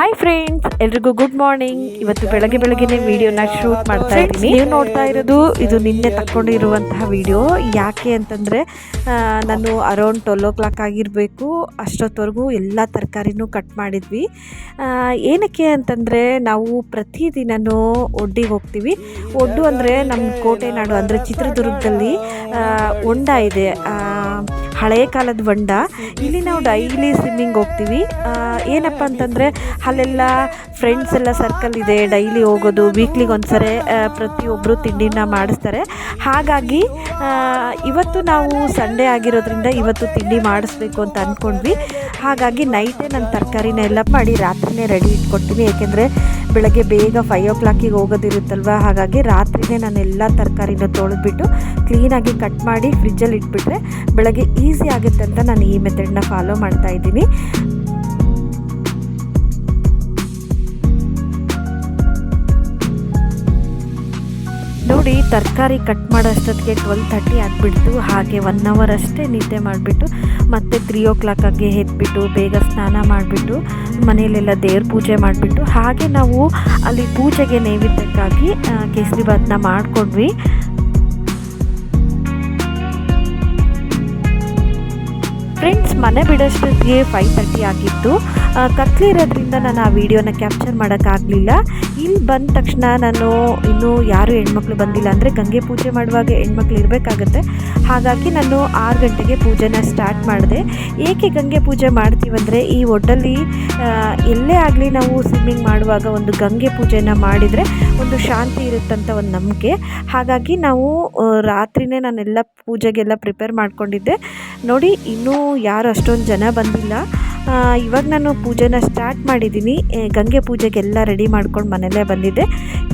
Hi friends ಎಲ್ರಿಗೂ good morning ಇವತ್ತು ಬೆಳಗ್ಗೆ ಬೆಳಗ್ಗೆನೆ ವಿಡಿಯೋನ ಶೂಟ್ ಮಾಡ್ತಾ ಇದ್ದೀನಿ. ನೀವು ನೋಡ್ತಾ ಇರೋದು ಇದು ನಿನ್ನೆ ತಕ್ಕೊಂಡಿರುವಂತಹ ವಿಡಿಯೋ ಯಾಕೆ ಅಂತಂದರೆ ನಾನು ಅರೌಂಡ್ ಟ್ವೆಲ್ ಓ ಕ್ಲಾಕ್ ಆಗಿರಬೇಕು. ಅಷ್ಟೊತ್ತವರೆಗೂ ಎಲ್ಲ ತರಕಾರಿನೂ ಕಟ್ ಮಾಡಿದ್ವಿ. ಏನಕ್ಕೆ ಅಂತಂದರೆ ನಾವು ಪ್ರತಿದಿನನೂ ಒಡ್ಡಿಗೆ ಹೋಗ್ತೀವಿ. ಒಡ್ಡು ಅಂದರೆ ನಮ್ಮ ಕೋಟೆ ನಾಡು ಅಂದರೆ ಚಿತ್ರದುರ್ಗದಲ್ಲಿ ಹೊಂಡ ಇದೆ. ಆ, ಹಳೆಯ ಕಾಲದ ಬಂಡ ಇಲ್ಲಿ ನಾವು ಡೈಲಿ ಸ್ವಿಮ್ಮಿಂಗ್ ಹೋಗ್ತೀವಿ. ಏನಪ್ಪ ಅಂತಂದರೆ ಅಲ್ಲೆಲ್ಲ ಫ್ರೆಂಡ್ಸ್ ಎಲ್ಲ ಸರ್ಕಲ್ ಇದೆ ಡೈಲಿ ಹೋಗೋದು ವೀಕ್ಲಿಗೆ ಒಂದ್ಸರಿ ಪ್ರತಿಯೊಬ್ಬರು ತಿಂಡಿನ ಮಾಡಿಸ್ತಾರೆ. ಹಾಗಾಗಿ ಇವತ್ತು ನಾವು ಸಂಡೇ ಆಗಿರೋದ್ರಿಂದ ಇವತ್ತು ತಿಂಡಿ ಮಾಡಿಸ್ಬೇಕು ಅಂತ ಅಂದ್ಕೊಂಡ್ವಿ ಹಾಗಾಗಿ ನೈಟೇ ನಾನು ತರಕಾರಿನ ಎಲ್ಲ ಮಾಡಿ ರಾತ್ರಿನೇ ರೆಡಿ ಇಟ್ಕೊಡ್ತೀನಿ. ಏಕೆಂದರೆ ಬೆಳಗ್ಗೆ ಬೇಗ ಫೈವ್ ಓ ಕ್ಲಾಕಿಗೆ ಹೋಗೋದಿರುತ್ತಲ್ವ ಹಾಗಾಗಿ ರಾತ್ರಿನೇ ನಾನು ಎಲ್ಲ ತರಕಾರಿನ ತೊಳೆದ್ಬಿಟ್ಟು ಕ್ಲೀನಾಗಿ ಕಟ್ ಮಾಡಿ ಫ್ರಿಜ್ಜಲ್ಲಿ ಇಟ್ಬಿಟ್ರೆ ಬೆಳಗ್ಗೆ ಈಸಿ ಆಗುತ್ತೆ ಅಂತ ನಾನು ಈ ಮೆಥಡ್ನ ಫಾಲೋ ಮಾಡ್ತಾ ಇದ್ದೀನಿ. ನೋಡಿ, ತರಕಾರಿ ಕಟ್ ಮಾಡೋಷ್ಟೊತ್ತಿಗೆ ಟ್ವೆಲ್ ತರ್ಟಿ ಆಗಿಬಿಡ್ತು. ಹಾಗೆ ಒನ್ ಅವರ್ ಅಷ್ಟೇ ನಿದ್ದೆ ಮಾಡಿಬಿಟ್ಟು, ಮತ್ತೆ ತ್ರೀ ಓ ಕ್ಲಾಕಾಗೆ ಎದ್ಬಿಟ್ಟು, ಬೇಗ ಸ್ನಾನ ಮಾಡಿಬಿಟ್ಟು, ಮನೆಯಲ್ಲೆಲ್ಲ ದೇವ್ರ ಪೂಜೆ ಮಾಡಿಬಿಟ್ಟು, ಹಾಗೆ ನಾವು ಅಲ್ಲಿ ಪೂಜೆಗೆ ನೈವೇದ್ಯಕ್ಕಾಗಿ ಕೇಸರಿ ಭಾತ್ನ ಮಾಡಿಕೊಂಡ್ವಿ. ಫ್ರೆಂಡ್ಸ್ ಮನೆ ಬಿಡೋಷ್ಟೊತ್ತಿಗೆ ಫೈವ್ ತರ್ಟಿ ಆಗಿತ್ತು. ಕತ್ಲಿರೋದ್ರಿಂದ ನಾನು ಆ ವಿಡಿಯೋನ ಕ್ಯಾಪ್ಚರ್ ಮಾಡೋಕ್ಕಾಗಲಿಲ್ಲ. ಇಲ್ಲಿ ಬಂದ ತಕ್ಷಣ ನಾನು ಇನ್ನೂ ಯಾರು ಹೆಣ್ಮಕ್ಳು ಬಂದಿಲ್ಲ ಅಂದರೆ ಗಂಗೆ ಪೂಜೆ ಮಾಡುವಾಗ ಹೆಣ್ಮಕ್ಳು ಇರಬೇಕಾಗತ್ತೆ. ಹಾಗಾಗಿ ನಾನು ಆರು ಗಂಟೆಗೆ ಪೂಜೆನ ಸ್ಟಾರ್ಟ್ ಮಾಡಿದೆ. ಏಕೆ ಗಂಗೆ ಪೂಜೆ ಮಾಡ್ತೀವಂದರೆ ಈ ಒಡ್ಡಲ್ಲಿ ಎಲ್ಲೇ ಆಗಲಿ ನಾವು ಸ್ವಿಮ್ಮಿಂಗ್ ಮಾಡುವಾಗ ಒಂದು ಗಂಗೆ ಪೂಜೆನ ಮಾಡಿದರೆ ಒಂದು ಶಾಂತಿ ಇರುತ್ತಂತ ಒಂದು ನಂಬಿಕೆ. ಹಾಗಾಗಿ ನಾವು ರಾತ್ರಿನೇ ನಾನೆಲ್ಲ ಪೂಜೆಗೆಲ್ಲ ಪ್ರಿಪೇರ್ ಮಾಡ್ಕೊಂಡಿದ್ದೆ. ನೋಡಿ, ಇನ್ನೂ ಯಾರು ಅಷ್ಟೊಂದು ಜನ ಬಂದಿಲ್ಲ. ಇವಾಗ ನಾನು ಪೂಜೆನ ಸ್ಟಾರ್ಟ್ ಮಾಡಿದ್ದೀನಿ ಗಂಗೆ ಪೂಜೆಗೆಲ್ಲ ರೆಡಿ ಮಾಡ್ಕೊಂಡು ಮನೆಯಲ್ಲೇ ಬಂದಿದ್ದೆ.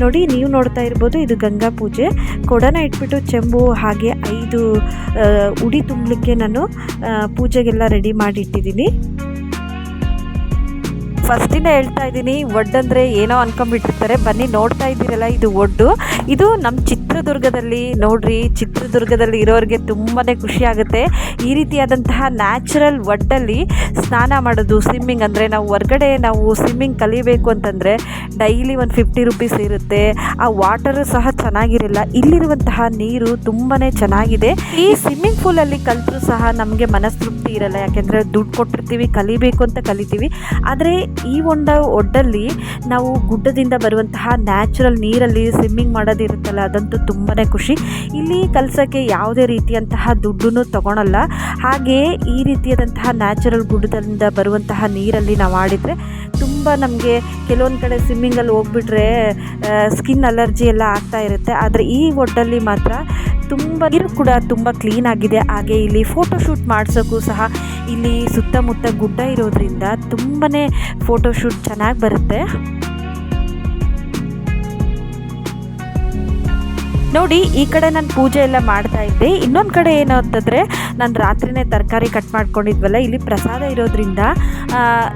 ನೋಡಿ, ನೀವು ನೋಡ್ತಾ ಇರ್ಬೋದು, ಇದು ಗಂಗಾ ಪೂಜೆ. ಕೊಡನ ಇಟ್ಬಿಟ್ಟು ಚೆಂಬು, ಹಾಗೆ ಐದು ಉಡಿ ತುಂಬಲಿಕ್ಕೆ ನಾನು ಪೂಜೆಗೆಲ್ಲ ರೆಡಿ ಮಾಡಿ ಇಟ್ಟಿದ್ದೀನಿ ಫಸ್ಟಿಂದ ಹೇಳ್ತಾ ಇದ್ದೀನಿ ಒಡ್ಡಂದರೆ ಏನೋ ಅನ್ಕೊಂಡ್ಬಿಟ್ಟಿರ್ತಾರೆ. ಬನ್ನಿ, ನೋಡ್ತಾ ಇದ್ದೀರಲ್ಲ ಇದು ಒಡ್ಡು ಇದು ನಮ್ಮ ಚಿತ್ರದುರ್ಗದಲ್ಲಿ, ನೋಡ್ರಿ, ಚಿತ್ರದುರ್ಗದಲ್ಲಿ ಇರೋರಿಗೆ ತುಂಬಾ ಖುಷಿ ಆಗುತ್ತೆ. ಈ ರೀತಿಯಾದಂತಹ ನ್ಯಾಚುರಲ್ ಒಡ್ಡಲ್ಲಿ ಸ್ನಾನ ಮಾಡೋದು, ಸ್ವಿಮ್ಮಿಂಗ್ ಅಂದರೆ ನಾವು ಹೊರ್ಗಡೆ ನಾವು ಸ್ವಿಮ್ಮಿಂಗ್ ಕಲಿಬೇಕು ಅಂತಂದರೆ ಡೈಲಿ ಒಂದು ಫಿಫ್ಟಿ ರುಪೀಸ್ ಇರುತ್ತೆ. ಆ ವಾಟರು ಸಹ ಚೆನ್ನಾಗಿರಲ್ಲ. ಇಲ್ಲಿರುವಂತಹ ನೀರು ತುಂಬಾ ಚೆನ್ನಾಗಿದೆ. ಈ ಸ್ವಿಮ್ಮಿಂಗ್ ಪೂಲಲ್ಲಿ ಕಲಿತರೂ ಸಹ ನಮಗೆ ಮನಸ್ತೃಪ್ತಿ ಇರಲ್ಲ. ಯಾಕೆಂದರೆ ದುಡ್ಡು ಕೊಟ್ಟಿರ್ತೀವಿ, ಕಲಿಬೇಕು ಅಂತ ಕಲಿತೀವಿ. ಆದರೆ ಈ ಒಂದು ಒಡ್ಡಲ್ಲಿ ನಾವು ಗುಡ್ಡದಿಂದ ಬರುವಂತಹ ನ್ಯಾಚುರಲ್ ನೀರಲ್ಲಿ ಸ್ವಿಮ್ಮಿಂಗ್ ಮಾಡೋದಿರುತ್ತಲ್ಲ ಅದಂತೂ ತುಂಬಾ ಖುಷಿ. ಇಲ್ಲಿ ಕಲ್ಸೋಕ್ಕೆ ಯಾವುದೇ ರೀತಿಯಂತಹ ದುಡ್ಡನ್ನು ತಗೊಳಲ್ಲ. ಹಾಗೆ ಈ ರೀತಿಯಾದಂತಹ ನ್ಯಾಚುರಲ್ ಗುಡ್ಡದಿಂದ ಬರುವಂತಹ ನೀರಲ್ಲಿ ನಾವು ಆಡಿದರೆ ತುಂಬ ನಮಗೆ ಕೆಲವೊಂದು ಕಡೆ ಸ್ವಿಮ್ಮಿಂಗಲ್ಲಿ ಹೋಗ್ಬಿಟ್ರೆ ಸ್ಕಿನ್ ಅಲರ್ಜಿ ಎಲ್ಲ ಆಗ್ತಾ ಇರುತ್ತೆ. ಆದರೆ ಈ ಒಡ್ಡಲ್ಲಿ ಮಾತ್ರ ತುಂಬ ನೀರು ಕೂಡ ತುಂಬ ಕ್ಲೀನ್ ಆಗಿದೆ. ಹಾಗೆ ಇಲ್ಲಿ ಫೋಟೋಶೂಟ್ ಮಾಡಿಸೋಕ್ಕೂ ಸಹ ಇಲ್ಲಿ ಸುತ್ತಮುತ್ತ ಗುಡ್ಡ ಇರೋದ್ರಿಂದ ತುಂಬಾ ಫೋಟೋಶೂಟ್ ಚೆನ್ನಾಗಿ ಬರುತ್ತೆ. ನೋಡಿ, ಈ ಕಡೆ ನಾನು ಪೂಜೆ ಎಲ್ಲ ಮಾಡ್ತಾ ಇದ್ದೆ. ಇನ್ನೊಂದು ಕಡೆ ಏನು ಅಂತಂದರೆ, ನಾನು ರಾತ್ರಿನೇ ತರಕಾರಿ ಕಟ್ ಮಾಡ್ಕೊಂಡಿದ್ವಲ್ಲ, ಇಲ್ಲಿ ಪ್ರಸಾದ ಇರೋದ್ರಿಂದ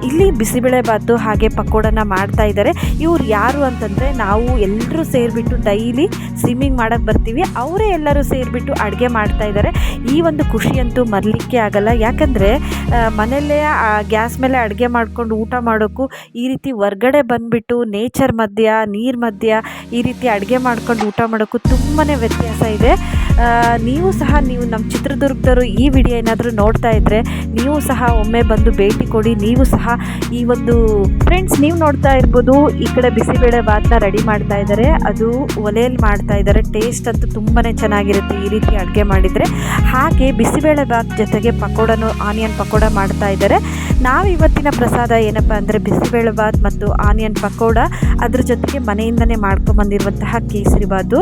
ಇಲ್ಲಿ ಬಿಸಿಬೇಳೆಬಾತು ಹಾಗೆ ಪಕೋಡನ ಮಾಡ್ತಾ ಇದ್ದಾರೆ ಇವ್ರು ಯಾರು ಅಂತಂದರೆ, ನಾವು ಎಲ್ಲರೂ ಸೇರಿಬಿಟ್ಟು ಡೈಲಿ ಸ್ವಿಮ್ಮಿಂಗ್ ಮಾಡೋಕ್ಕೆ ಬರ್ತೀವಿ. ಅವರೇ ಎಲ್ಲರೂ ಸೇರಿಬಿಟ್ಟು ಅಡುಗೆ ಮಾಡ್ತಾ ಇದ್ದಾರೆ ಈ ಒಂದು ಖುಷಿ ಅಂತೂ ಮರಲಿಕ್ಕೆ ಆಗಲ್ಲ. ಯಾಕಂದರೆ ಮನೆಯಲ್ಲೇ ಗ್ಯಾಸ್ ಮೇಲೆ ಅಡುಗೆ ಮಾಡ್ಕೊಂಡು ಊಟ ಮಾಡೋಕ್ಕೂ ಈ ರೀತಿ ಹೊರ್ಗಡೆ ಬಂದುಬಿಟ್ಟು ನೇಚರ್ ಮಧ್ಯ ನೀರು ಮಧ್ಯ ಈ ರೀತಿ ಅಡುಗೆ ಮಾಡ್ಕೊಂಡು ಊಟ ಮಾಡೋಕ್ಕೂ ತುಂಬಾ ವ್ಯತ್ಯಾಸ ಇದೆ. ನೀವು ಸಹ ನೀವು ನಮ್ಮ ಚಿತ್ರದುರ್ಗದವರು ಈ ವಿಡಿಯೋ ಏನಾದರೂ ನೋಡ್ತಾ ಇದ್ದರೆ ನೀವು ಸಹ ಒಮ್ಮೆ ಬಂದು ಭೇಟಿ ಕೊಡಿ. ನೀವು ಸಹ ಈ ಒಂದು ಫ್ರೆಂಡ್ಸ್ ನೀವು ನೋಡ್ತಾ ಇರ್ಬೋದು. ಈ ಕಡೆ ಬಿಸಿಬೇಳೆ ಭಾತ್ನ ರೆಡಿ ಮಾಡ್ತಾ ಇದ್ದಾರೆ. ಅದು ಒಲೆಯಲ್ಲಿ ಮಾಡ್ತಾ ಇದ್ದಾರೆ. ಟೇಸ್ಟ್ ಅಂತೂ ತುಂಬಾ ಚೆನ್ನಾಗಿರುತ್ತೆ ಈ ರೀತಿ ಅಡುಗೆ ಮಾಡಿದರೆ. ಹಾಗೆ ಬಿಸಿಬೇಳೆ ಭಾತ್ ಜೊತೆಗೆ ಪಕೋಡನು ಆನಿಯನ್ ಪಕೋಡ ಮಾಡ್ತಾ ಇದ್ದಾರೆ. ನಾವು ಇವತ್ತಿನ ಪ್ರಸಾದ ಏನಪ್ಪ ಅಂದರೆ ಬಿಸಿಬೇಳೆ ಭಾತ್ ಮತ್ತು ಆನಿಯನ್ ಪಕೋಡ ಅದ್ರ ಜೊತೆಗೆ ಮನೆಯಿಂದನೇ ಮಾಡ್ಕೊಂಬಂದಿರುವಂತಹ kesari bath.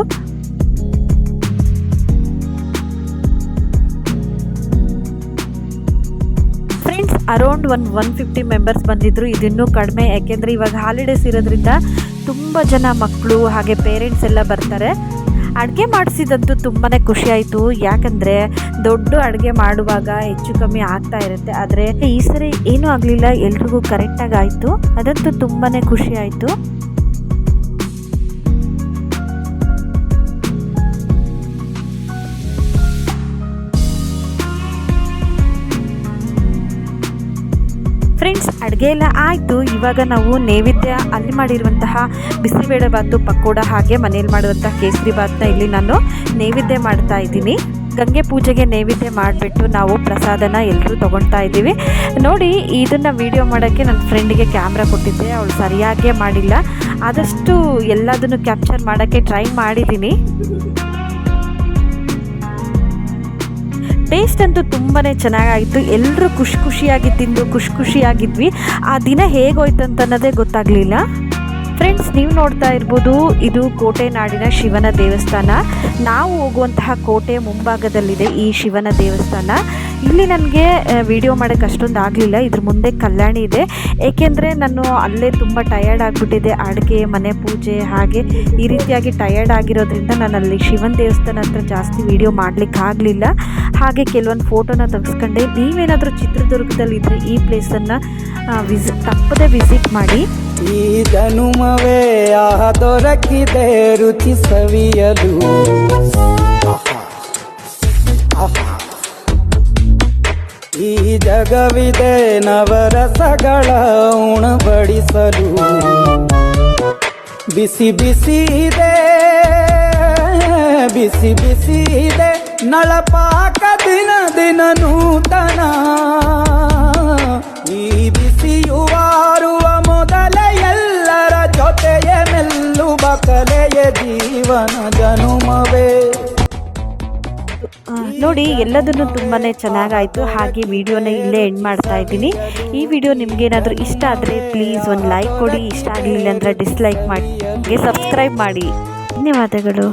Around one one fifty members ಬಂದಿದ್ದರು ಇದಿನ್ನೂ ಕಡಿಮೆ. ಯಾಕೆಂದರೆ ಇವಾಗ ಹಾಲಿಡೇಸ್ ಇರೋದ್ರಿಂದ ತುಂಬ ಜನ ಮಕ್ಕಳು ಹಾಗೆ ಪೇರೆಂಟ್ಸ್ ಎಲ್ಲ ಬರ್ತಾರೆ. ಅಡುಗೆ ಮಾಡಿಸಿದಂತೂ ತುಂಬಾ ಖುಷಿಯಾಯಿತು ಯಾಕಂದರೆ ದೊಡ್ಡ ಅಡುಗೆ ಮಾಡುವಾಗ ಹೆಚ್ಚು ಕಮ್ಮಿ ಆಗ್ತಾ ಇರುತ್ತೆ. ಆದರೆ ಈ ಸರಿ ಏನೂ ಆಗಲಿಲ್ಲ. ಎಲ್ರಿಗೂ ಕರೆಕ್ಟಾಗಿ ಆಯಿತು. ಅದಂತೂ ತುಂಬಾ ಖುಷಿ ಅಡುಗೆ ಎಲ್ಲ ಆಯಿತು. ಇವಾಗ ನಾವು ನೈವೇದ್ಯ ಅಲ್ಲಿ ಮಾಡಿರುವಂತಹ ಬಿಸಿಬೇಳೆ ಬಾತು, ಪಕೋಡ ಹಾಗೆ ಮನೇಲಿ ಮಾಡುವಂತಹ ಕೇಸರಿ ಬಾತನ್ನ ಇಲ್ಲಿ ನಾನು ನೈವೇದ್ಯ ಮಾಡ್ತಾ ಇದ್ದೀನಿ. ಗಂಗೆ ಪೂಜೆಗೆ ನೈವೇದ್ಯ ಮಾಡಿಬಿಟ್ಟು ನಾವು ಪ್ರಸಾದನ ಎಲ್ಲರೂ ತೊಗೊಳ್ತಾ ಇದ್ದೀವಿ. ನೋಡಿ, ಇದನ್ನು ವಿಡಿಯೋ ಮಾಡೋಕ್ಕೆ ನನ್ನ ಫ್ರೆಂಡಿಗೆ ಕ್ಯಾಮ್ರಾ ಕೊಟ್ಟಿದ್ದೆ. ಅವಳು ಸರಿಯಾಗೇ ಮಾಡಿಲ್ಲ. ಆದಷ್ಟು ಎಲ್ಲದನ್ನು ಕ್ಯಾಪ್ಚರ್ ಮಾಡೋಕ್ಕೆ ಟ್ರೈ ಮಾಡಿದ್ದೀನಿ. ಟೇಸ್ಟ್ ಅಂತೂ ತುಂಬಾ ಚೆನ್ನಾಗಾಗಿತ್ತು. ಎಲ್ಲರೂ ಖುಷಿ ಖುಷಿಯಾಗಿ ತಿಂದು ಖುಷಿ ಖುಷಿಯಾಗಿದ್ವಿ. ಆ ದಿನ ಹೇಗೋಯ್ತು ಅನ್ನೋದೇ ಗೊತ್ತಾಗಲಿಲ್ಲ. ಫ್ರೆಂಡ್ಸ್ ನೀವು ನೋಡ್ತಾ ಇರ್ಬೋದು, ಇದು ಕೋಟೆ ನಾಡಿನ ಶಿವನ ದೇವಸ್ಥಾನ. ನಾವು ಹೋಗುವಂತಹ ಕೋಟೆ ಮುಂಭಾಗದಲ್ಲಿದೆ ಈ ಶಿವನ ದೇವಸ್ಥಾನ. ಇಲ್ಲಿ ನನಗೆ ವಿಡಿಯೋ ಮಾಡೋಕ್ಕೆ ಅಷ್ಟೊಂದು ಆಗಲಿಲ್ಲ. ಇದ್ರ ಮುಂದೆ ಕಲ್ಯಾಣಿ ಇದೆ. ಏಕೆಂದರೆ ನಾನು ಅಲ್ಲೇ ತುಂಬ ಟಯರ್ಡ್ ಆಗಿಬಿಟ್ಟಿದೆ ಅಡುಗೆ, ಮನೆ ಪೂಜೆ ಹಾಗೆ ಈ ರೀತಿಯಾಗಿ ಟಯರ್ಡ್ ಆಗಿರೋದ್ರಿಂದ ನಾನು ಅಲ್ಲಿ ಶಿವನ ದೇವಸ್ಥಾನ ಹತ್ರ ಜಾಸ್ತಿ ವಿಡಿಯೋ ಮಾಡಲಿಕ್ಕೆ ಆಗಲಿಲ್ಲ. ಹಾಗೆ ಕೆಲವೊಂದು ಫೋಟೋನ ತೆಗೆಸ್ಕೊಂಡೆ. ನೀವೇನಾದರೂ ಚಿತ್ರದುರ್ಗದಲ್ಲಿ ಇದ್ದರೆ ಈ ಪ್ಲೇಸನ್ನು ವಿಸಿ ತಪ್ಪದೇ ವಿಸಿಟ್ ಮಾಡಿ. ಈ ಜನುಮವೇ ದೊರಕಿದೆ ರುಚಿ ಸವಿಯಲು ಈ ಜಗವಿದೆ ನವರಸಗಳ ಉಣಬಡಿಸಲು. ಬಿಸಿ ಬಿಸಿ ಇದೆ, ಬಿಸಿ ಬಿಸಿ ಇದೆ. ನಳಪಾಕ ದಿನ ದಿನ ನೂತನ. ಈ ಬಿಸಿಯುವಾರುವ ಮೊದಲ ಎಲ್ಲರ ಜೊತೆಯ ಮೆಲ್ಲುವ ಕಲೆಯ ಜೀವನ ಜನುಮವೇ. ನೋಡಿ, ಎಲ್ಲದನ್ನು ತುಂಬಾ ಚೆನ್ನಾಗಾಯಿತು. ಹಾಗೆ ವಿಡಿಯೋನ ಇಲ್ಲೇ ಎಂಡ್ ಮಾಡ್ತಾ ಇದ್ದೀನಿ. ಈ ವಿಡಿಯೋ ನಿಮಗೇನಾದರೂ ಇಷ್ಟ ಆದರೆ ಪ್ಲೀಸ್ ಒಂದು ಲೈಕ್ ಕೊಡಿ. ಇಷ್ಟ ಆಗಲಿಲ್ಲ ಅಂದರೆ ಡಿಸ್ಲೈಕ್ ಮಾಡಿ. ಸಬ್ಸ್ಕ್ರೈಬ್ ಮಾಡಿ. ಧನ್ಯವಾದಗಳು.